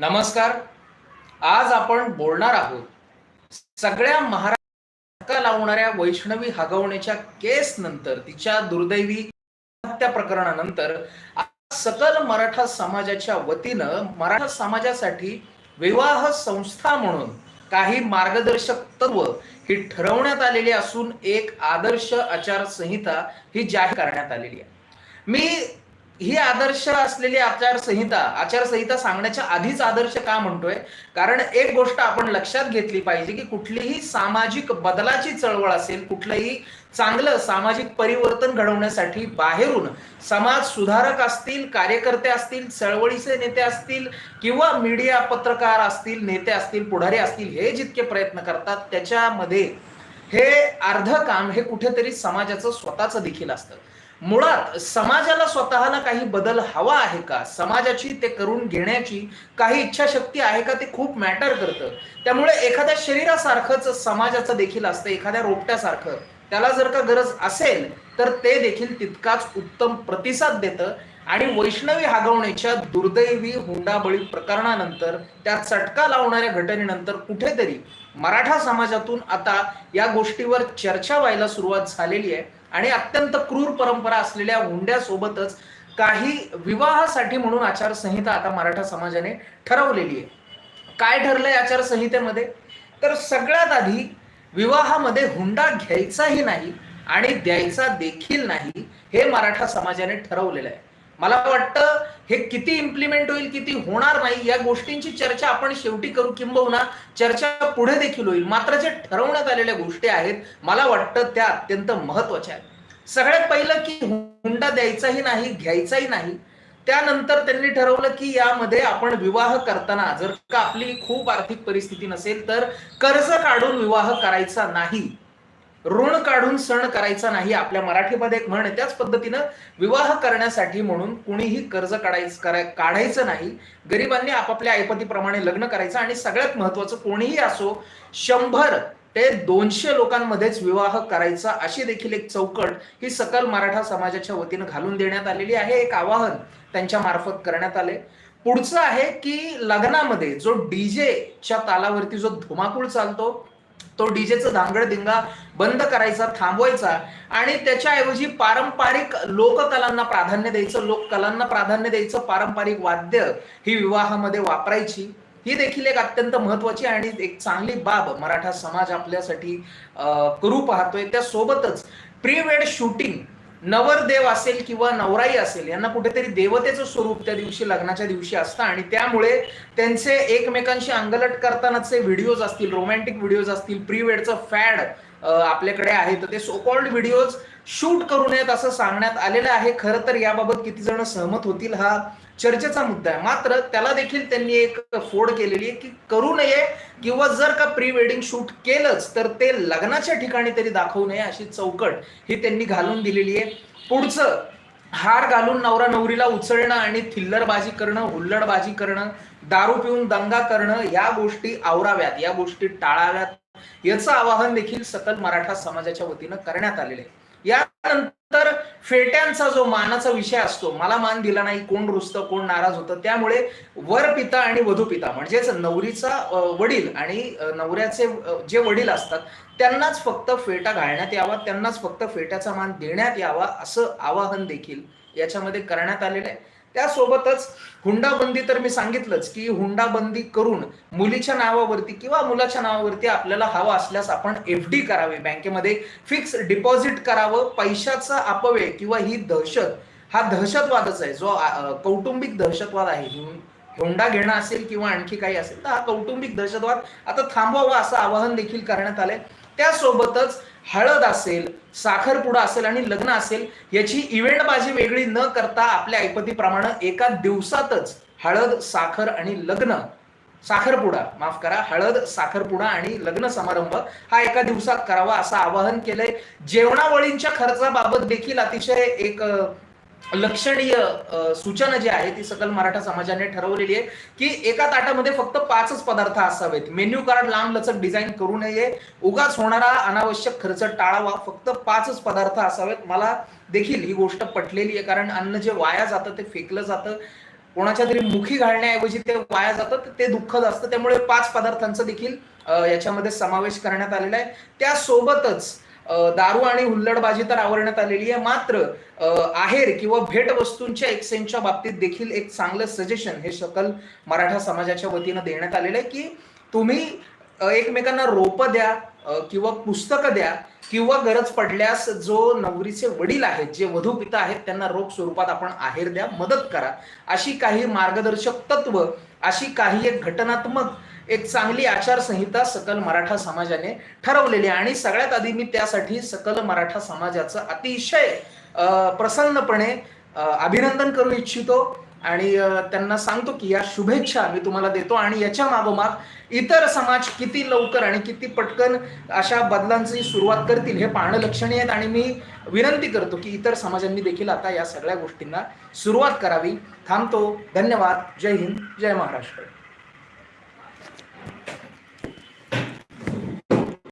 नमस्कार. आज आपण बोलणार आहोत सगळ्या महाराष्ट्र लावणाऱ्या वैष्णवी हगवण्याच्या केस नंतर तिच्या दुर्दैवी हत्या प्रकरणानंतर सकल मराठा समाजाच्या वतीनं मराठा समाजासाठी विवाह संस्था म्हणून काही मार्गदर्शक तत्व ही ठरवण्यात आलेली असून एक आदर्श आचारसंहिता ही जाहीर करण्यात आलेली आहे. मी ही आदर्श असलेली आचारसंहिता आचारसंहिता सांगण्याच्या आधीच आदर्श का म्हणतोय? कारण एक गोष्ट आपण लक्षात घेतली पाहिजे की कुठलीही सामाजिक बदलाची चळवळ असेल कुठलंही चांगलं सामाजिक परिवर्तन घडवण्यासाठी बाहेरून समाज सुधारक असतील कार्यकर्ते असतील चळवळीचे नेते असतील किंवा मीडिया पत्रकार असतील नेते असतील पुढारी असतील हे जितके प्रयत्न करतात त्याच्यामध्ये हे अर्ध काम हे कुठेतरी समाजाचं स्वतःचं देखील असतं. मुळात समाजाला स्वतःला काही बदल हवा आहे का? समाजाची ते करून घेण्याची काही इच्छाशक्ती आहे का? ते खूप मॅटर करतं. त्यामुळे एखाद्या शरीरासारखंच समाजाचं देखील असतं एखाद्या रोपट्यासारखं. त्याला जर का गरज असेल तर ते देखील तितकाच उत्तम प्रतिसाद देतं. आणि वैष्णवी हागवण्याच्या दुर्दैवी हुंडाबळी प्रकरणानंतर त्या चटका लावणाऱ्या घटनेनंतर कुठेतरी मराठा समाजातून आता या गोष्टीवर चर्चा व्हायला सुरुवात झालेली आहे. आणि अत्यंत क्रूर परंपरा असलेल्या हुंड्यासोबतच काही विवाहासाठी म्हणून आचारसंहिता आता मराठा समाजाने ठरवलेली आहे. काय ठरलंय आचारसंहितेमध्ये? तर सगळ्यात आधी विवाहामध्ये हुंडा घ्यायचाही नाही आणि द्यायचा देखील नाही हे मराठा समाजाने ठरवलेलं आहे. मला वाटतं हे किती इम्प्लिमेंट होईल किती होणार नाही या गोष्टींची चर्चा आपण शेवटी करू. किंबहुना चर्चा पुढे देखील होईल. मात्र जे ठरवण्यात आलेल्या गोष्टी आहेत मला वाटतं त्या अत्यंत महत्त्वाच्या आहेत. सगळ्यात पहिलं की हुंडा द्यायचाही नाही घ्यायचाही नाही. त्यानंतर त्यांनी ठरवलं की यामध्ये आपण विवाह करताना जर का आपली खूप आर्थिक परिस्थिती नसेल तर कर्ज काढून विवाह करायचा नाही. ऋण काढून सण करायचा नाही आपल्या मराठीमध्ये एक म्हण आहे त्याच पद्धतीनं विवाह करण्यासाठी म्हणून कुणीही कर्ज काढायचं करा- काढायचं नाही. गरिबांनी आपापल्या ऐपतीप्रमाणे लग्न करायचं आणि सगळ्यात महत्वाचं कोणीही असो शंभर ते दोनशे लोकांमध्येच विवाह करायचा अशी देखील एक चौकट ही सकल मराठा समाजाच्या वतीनं घालून देण्यात आलेली आहे. एक आवाहन त्यांच्या मार्फत करण्यात आले पुढचं आहे की लग्नामध्ये जो डीजेच्या तालावरती जो धुमाकूळ चालतो तो डीजेचं धांगड दिंगा बंद करायचा थांबवायचा आणि त्याच्याऐवजी पारंपरिक लोककलांना प्राधान्य द्यायचं लोककलांना प्राधान्य द्यायचं पारंपरिक वाद्य ही विवाहामध्ये वापरायची. ही देखील एक अत्यंत महत्वाची आणि एक चांगली बाब मराठा समाज आपल्यासाठी करू पाहतोय. त्यासोबतच प्री वेड शूटिंग नवरदेव असेल किंवा नवराई असेल यांना कुठेतरी देवतेचं स्वरूप त्या दिवशी लग्नाच्या दिवशी असतं. आणि त्यामुळे त्यांचे एकमेकांशी अंगलट करतानाचे व्हिडिओज असतील रोमॅन्टिक व्हिडिओज असतील प्री वेडचं फॅड आपल्याकडे आहे. तर ते सोकॉल्ड व्हिडिओज शूट करू नयेत असं सांगण्यात आलेलं आहे. खरं तर याबाबत किती जण सहमत होतील हा चर्चेचा मुद्दा आहे. मात्र त्याला देखील त्यांनी एक फोड केलेली आहे की करू नये किंवा जर का प्री वेडिंग शूट केलंच तर ते लग्नाच्या ठिकाणी तरी दाखवू नये अशी चौकट ही त्यांनी घालून दिलेली आहे. पुढचं हार घालून नवरा नवरीला उचलणं आणि थिल्लरबाजी करणं हुल्लडबाजी करणं दारू पिऊन दंगा करणं या गोष्टी आवराव्यात या गोष्टी टाळाव्यात. याचं आवाहन देखील सकल मराठा समाजाच्या वतीनं करण्यात आलेलं आहे. यानंतर फेट्यांचा जो मानाचा विषय असतो मला मान दिला नाही कोण रुसतं कोण नाराज होतं त्यामुळे वर पिता आणि वधू पिता म्हणजेच नवरीचा वडील आणि नवऱ्याचे जे वडील असतात त्यांनाच फक्त फेटा घालण्यात यावा त्यांनाच फक्त फेट्याचा मान देण्यात यावा असं आवाहन देखील याच्यामध्ये करण्यात आलेलं आहे. त्यासोबतच हुंडाबंदी तर मी सांगितलंच की हुंडाबंदी करून मुलीच्या नावावरती किंवा मुलाच्या नावावरती आपल्याला हवा असल्यास आपण एफ डी करावे. बँकेमध्ये फिक्स डिपॉझिट करावं. पैशाचा अपव्यय किंवा ही दहशत हा दहशतवादच आहे. जो कौटुंबिक दहशतवाद आहे. हुंडा घेणं असेल किंवा आणखी काही असेल तर हा कौटुंबिक दहशतवाद आता थांबवावा असं आवाहन देखील करण्यात आलंय. त्यासोबतच हळद असेल साखरपुडा असेल आणि लग्न असेल याची इव्हेंटबाजी वेगळी न करता आपल्या ऐपतीप्रमाणे एका दिवसातच हळद साखर आणि लग्न साखरपुडा माफ करा हळद साखरपुडा आणि लग्न समारंभ हा एका दिवसात करावा असं आवाहन केलंय. जेवणावळींच्या खर्चाबाबत देखील अतिशय एक लक्षणीय सूचना जी आहे ती सकल मराठा समाजाने ठरवलेली आहे की एका ताटामध्ये फक्त पाचच पदार्थ असावेत. मेन्यू कार्ड लांब लचक डिझाईन करू नये. उगाच होणारा अनावश्यक खर्च टाळावा. फक्त पाचच पदार्थ असावेत. मला देखील ही गोष्ट पटलेली आहे कारण अन्न जे वाया जातं ते फेकलं जातं. कोणाच्या तरी मुखी घालण्याऐवजी ते वाया जातं ते दुःखद असतं. त्यामुळे पाच पदार्थांचा देखील याच्यामध्ये समावेश करण्यात आलेला आहे. त्यासोबतच दारू आणि हुल्लडबाजी तर आवरण्यात आलेली आहे. मात्र आहेर किंवा भेट वस्तूंच्या एक्सचेंजच्या बाबतीत देखील एक चांगलं सजेशन हे सकल मराठा समाजाच्या वतीनं देण्यात आलेलं आहे की तुम्ही एकमेकांना रोपं द्या किंवा पुस्तकं द्या किंवा गरज पडल्यास जो नवरीचे वडील आहेत जे वधू पिता आहेत त्यांना रोख स्वरूपात आपण आहेर द्या मदत करा. अशी काही मार्गदर्शक तत्व अशी काही एक घटनात्मक एक चांगली आचारसंहिता सकल मराठा समाजाने ठरवलेली आणि सगळ्यात आधी मी त्यासाठी सकल मराठा समाजाचं अतिशय प्रसन्नपणे अभिनंदन करू इच्छितो. आणि त्यांना सांगतो की या शुभेच्छा मी तुम्हाला देतो. आणि याच्या मागोमाग इतर समाज किती लवकर आणि किती पटकन अशा बदलांची सुरुवात करतील हे पाहणं लक्षणीय आहेत. आणि मी विनंती करतो की इतर समाजांनी देखील आता या सगळ्या गोष्टींना सुरुवात करावी. थांबतो. धन्यवाद. जय हिंद. जय महाराष्ट्र.